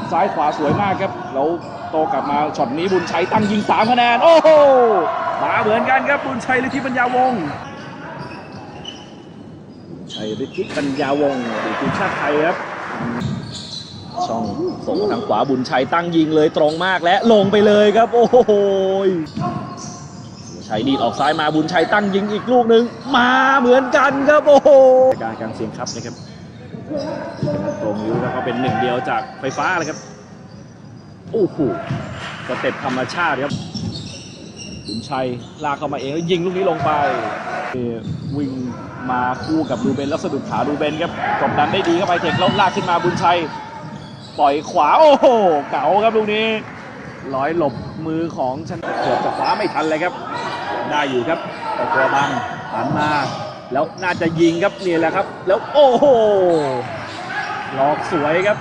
บซ้ายขวาสวยมากครับแล้วโตกลับมาช็อตนี้บุญชัยตั้งยิง3คะแนนโอ้โหมาเหมือนกันครับบุญชัยฤทธิปัญญาวงศ์ชัยฤทธิปัญญาวงศ์อดีทีมชาติไทยครับช่องส่งทางขวาบุญชัยตั้งยิงเลยตรงมากและลงไปเลยครับ โอ้โหบุญชัยดีดออกซ้ายมาบุญชัยตั้งยิงอีกลูกหนึ่งมาเหมือนกันครับโอ้โหการการเสียงครับนะครับ ตรงนิ้แล้วก็เป็นหนึ่งเดียวจากไฟฟ้าเลยครับโอ้โหสเต็ปธรรมชาติครับบุญชัยลากเข้ามาเองแล้วยิงลูกนี้ลงไปวิ่งมาคู่กับดูเบนแล้วสะดุดขาดูเบนครับกดดันได้ดีเข้าไปเทคแล้วลากขึ้นมาบุญชัยปล่อยขวาโอ้โหเก๋าครับลูกนี้ร้อยหลบมือของชนเกือบจะคว้าไม่ทันเลยครับ ได้อยู่ครับต่ตัวบังหันมา แล้วน่าจะยิงครับนี่แหละครับ แล้วโอ้โหหลอกสวยครับ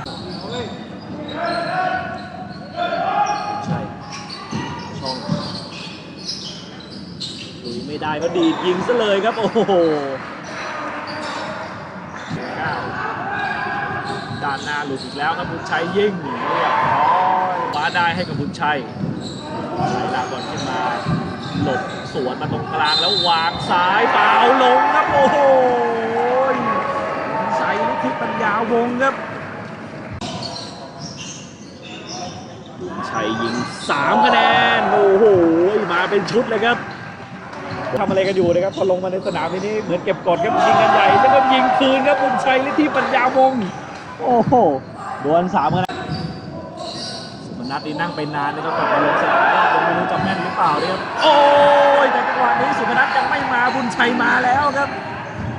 ใช่ช่องลุยไม่ได้ก็ดีดยิงซะเลยครับ โอ้โหด้านหน้าหลุดอีกแล้วครับบุญชัยยิงเรียบร้อยคว้าได้ให้กับบุญชัยชัยลากบอลขึ้นมา หลบสวนมาตรงกลางแล้ววางซ้ายเปล่าลงครับโอ้โหบุญชัยนิธิปัญญาวงครับบุญชัยยิง3คะแนนโอ้โหมาเป็นชุดเลยครับทำอะไรกันอยู่นะครับพอลงมาในสนามนี้เหมือนเก็บกดครับยิงกันใหญ่แล้วก็ยิงคืนครับบุญชัยฤทธิปัญญาวงโอ้โหดวลสามคะแนน นัทนี่นั่งไปนานนะครับกลับมาลงสนามก็ผมไม่รู้จะแม่นหรือเปล่าเนี่ยครับโอ้ยแต่จังหวะนี้สุพนัทยังไม่มาบุญชัยมาแล้วครับ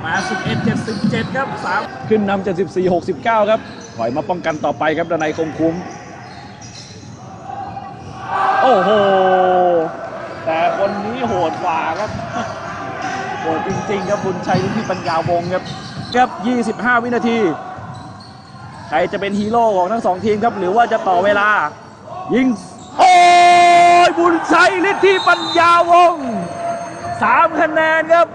มา11 77ครับสามขึ้นนำ74 69 ครับถอยมาป้องกันต่อไปครับดนัยคงคุ้ม โอ้โห แต่คนนี้โหดกว่าครับโหดจริงๆครับบุญชัยที่ปัญญาวงครับครับ 25 วินาที ใครจะเป็นฮีโร่ของทั้งสองทีมครับ หรือว่าจะต่อเวลา ยิง โอ้ยบุญชัยฤทธิปัญญาวงสามคะแนนครับ